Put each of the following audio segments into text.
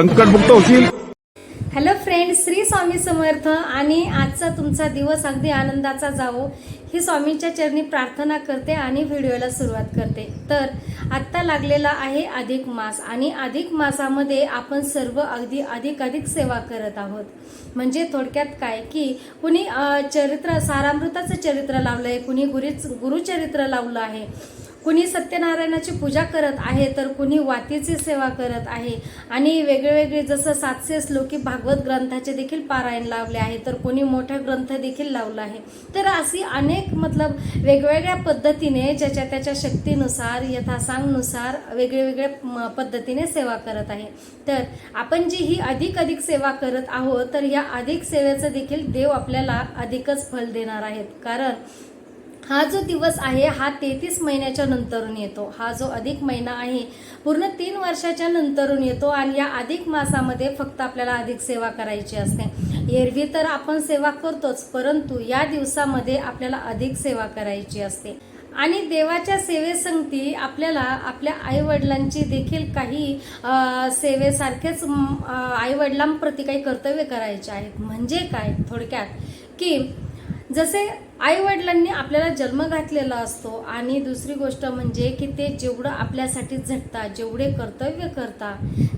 संकटमुक्त होशील. Hello friend Shri Swami Samarth आणि आजचा तुमचा दिवस अगदी आनंदाचा जावो. ही स्वामींच्या चरणी प्रार्थना करते आणि व्हिडिओला सुरुवात करते. तर आत्ता लागलेला आहे अधिक मास आणि अधिक मासामध्ये आपण सर्व अगदी अधिक अधिक सेवा करत आहोत. म्हणजे थोडक्यात काय की कुणी चरित्र सारामृताचं चरित्र लावलं आहे कुणी गुरीच गुरुचरित्र लावलं आहे. कुणी सत्यनारायणाची पूजा करत आहे तर कुणी वातीची सेवा करत आहे. आणि वेगळेवेगळे जसं सातशे श्लोकी भागवत ग्रंथाचे देखील पारायण लावले आहे तर कोणी मोठा ग्रंथ देखील लावला आहे. तर अशी अनेक मतलब वेगवेगळ्या पद्धतीने ज्याच्या त्याच्या शक्तीनुसार यथासांगनुसार वेगळेवेगळ्या म, पद्धतीने सेवा करत आहे. तर आपण जी ही अधिक अधिक सेवा करत आहोत तर या अधिक सेवेचं देखील देव आपल्याला अधिकच फल देणार आहेत. कारण हा जो दिवस आहे हा तेहतीस महिन्याच्या नंतरून येतो. हा जो अधिक महिना आहे पूर्ण तीन वर्षाच्या नंतरून येतो आणि या अधिक मासामध्ये फक्त आपल्याला अधिक सेवा करायची असते. एरवी तर आपण सेवा करतोच परंतु या दिवसामध्ये आपल्याला अधिक सेवा करायची असते. आणि देवाच्या सेवेसंगती आपल्याला आपल्या आईवडिलांची देखील काही सेवेसारखेच आईवडिलांप्रती काही कर्तव्य करायचे आहेत. म्हणजे काय? थोडक्यात की जसे आईवडिलांनी आपल्याला जन्म घातलेला असतो आणि दुसरी गोष्ट म्हणजे की ते जेवढं आपल्यासाठी झटता जेवढे कर्तव्य करता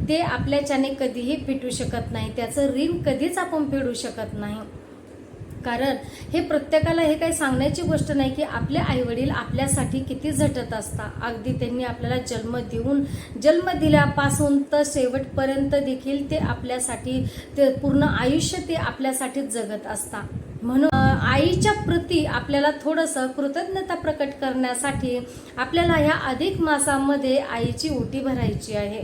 ते आपल्याच्याने कधीही फिटू शकत नाही. त्याचं ऋण कधीच आपण फेडू शकत नाही. कारण हे प्रत्येकाला हे काही सांगण्याची गोष्ट नाही की आपले आईवडील आपल्यासाठी किती झटत असतात. अगदी त्यांनी आपल्याला जन्म देऊन जन्म दिल्यापासून तर शेवटपर्यंत देखील ते आपल्यासाठी ते पूर्ण आयुष्य ते आपल्यासाठीच जगत असतात. म्हणून आईच्या प्रती आपल्याला थोडंसं कृतज्ञता प्रकट करण्यासाठी आपल्याला ह्या अधिक मासामध्ये आईची ओटी भरायची आहे.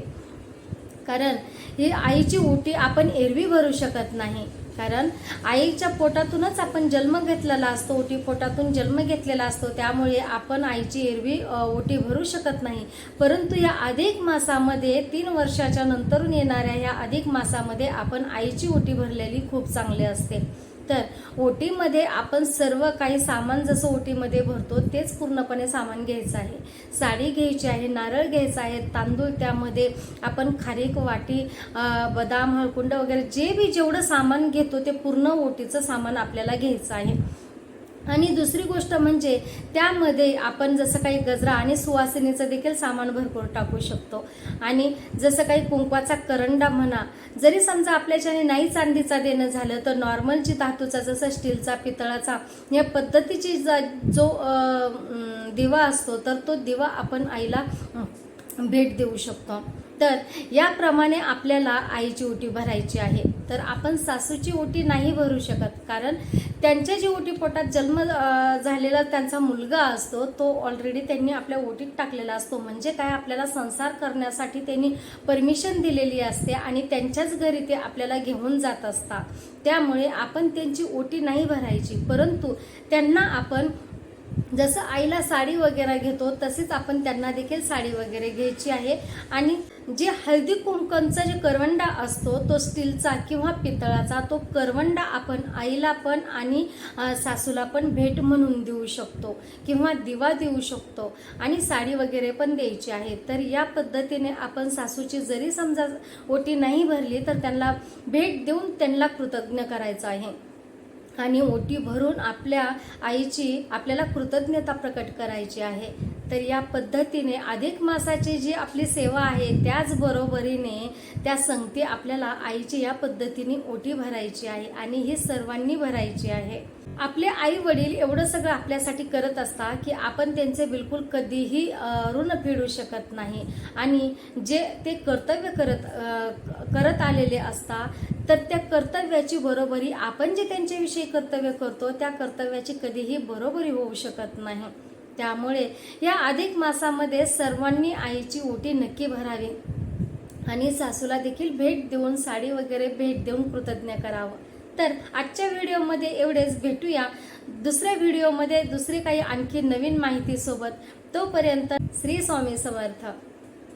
कारण ही आईची ओटी आपण एरवी भरू शकत नाही. कारण आईच्या पोटातूनच आपण जन्म घेतलेला असतो ओटी पोटातून जन्म घेतलेला असतो त्यामुळे आपण आईची एरवी ओटी भरू शकत नाही. परंतु या अधिक मासामध्ये तीन वर्षाच्या नंतरून येणाऱ्या या अधिक मासामध्ये आपण आईची ओटी भरलेली खूप चांगली असते. तर ओटीमध्ये आपण सर्व काही सामान जसं ओटीमध्ये भरतो तेच पूर्णपणे सामान घ्यायचं आहे. साडी घ्यायची आहे नारळ घ्यायचा आहे तांदूळ त्यामध्ये आपण खारीक वाटी बदाम हळकुंड वगैरे जे बी जेवढं सामान घेतो ते पूर्ण ओटीचं सामान आपल्याला घ्यायचं आहे. आणि दुसरी गोष्ट म्हणजे त्यामध्ये आपण जसं काही गजरा आणि सुवासिनीचं देखील सामान भरपूर टाकू शकतो. आणि जसं काही कुंकवाचा करंडा म्हणा जरी समजा आपल्याच्याने नाही चांदीचा देणं झालं तर नॉर्मल जी धातूचा जसं स्टीलचा पितळाचा या पद्धतीची जा जो दिवा असतो तर तो दिवा आपण आईला भेट देऊ शकतो. तर याप्रमाणे आपल्याला आईची ओटी भरायची आहे. तर आपण सासूची ओटी नाही भरू शकत कारण त्यांच्या जी ओटी पोटात जन्म झालेला त्यांचा मुलगा असतो तो ऑलरेडी त्यांनी आपल्या ओटीत टाकलेला असतो. म्हणजे काय? आपल्याला संसार करण्यासाठी त्यांनी परमिशन दिलेली असते आणि त्यांच्याच घरी ते आपल्याला घेऊन जात असतात. त्यामुळे आपण त्यांची ओटी नाही भरायची. परंतु त्यांना आपण जसं आईला साडी वगैरे घेतो तसेच आपण त्यांना देखील साडी वगैरे घ्यायची आहे. आणि जे हळदी कुंकमचा जे करवंडा असतो तो स्टीलचा किंवा पितळाचा तो करवंडा आपण आईला पण आणि सासूला पण भेट म्हणून देऊ शकतो किंवा दिवा देऊ शकतो आणि साडी वगैरे पण द्यायची आहे. तर या पद्धतीने आपण सासूची जरी समजा ओटी नाही भरली तर त्यांना भेट देऊन त्यांना कृतज्ञ करायचं आहे. आणि ओटी भरून आपल्या आईची आपल्याला कृतज्ञता प्रकट करायची आहे. तर या पद्धतीने अधिक मासाची जी आपली सेवा आहे त्याचबरोबरीने त्या संगती आपल्याला आईची या पद्धतीने ओटी भरायची आहे आणि ही सर्वांनी भरायची आहे. आपले आई वडील एवढं सगळं आपल्यासाठी करत असतात की आपण त्यांचे बिलकुल कधीही ऋण फेडू शकत नाही. आणि जे ते कर्तव्य करत करत आलेले असतात तर त्या कर्तव्याची बरोबरी आपण जे त्यांच्याविषयी कर्तव्य करतो त्या कर्तव्याची कधीही बरोबरी होऊ शकत नाही. त्यामुळे या अधिक मासामध्ये सर्वांनी आईची ओटी नक्की भरावी. आणि सासूला देखील भेट देऊन साडी वगैरे भेट देऊन कृतज्ञ करावं. तर आजच्या व्हिडिओमध्ये एवढेच. भेटूया दुसऱ्या व्हिडिओमध्ये. दुसरी काही आणखी नवीन माहितीसोबत. तोपर्यंत श्री स्वामी समर्थ.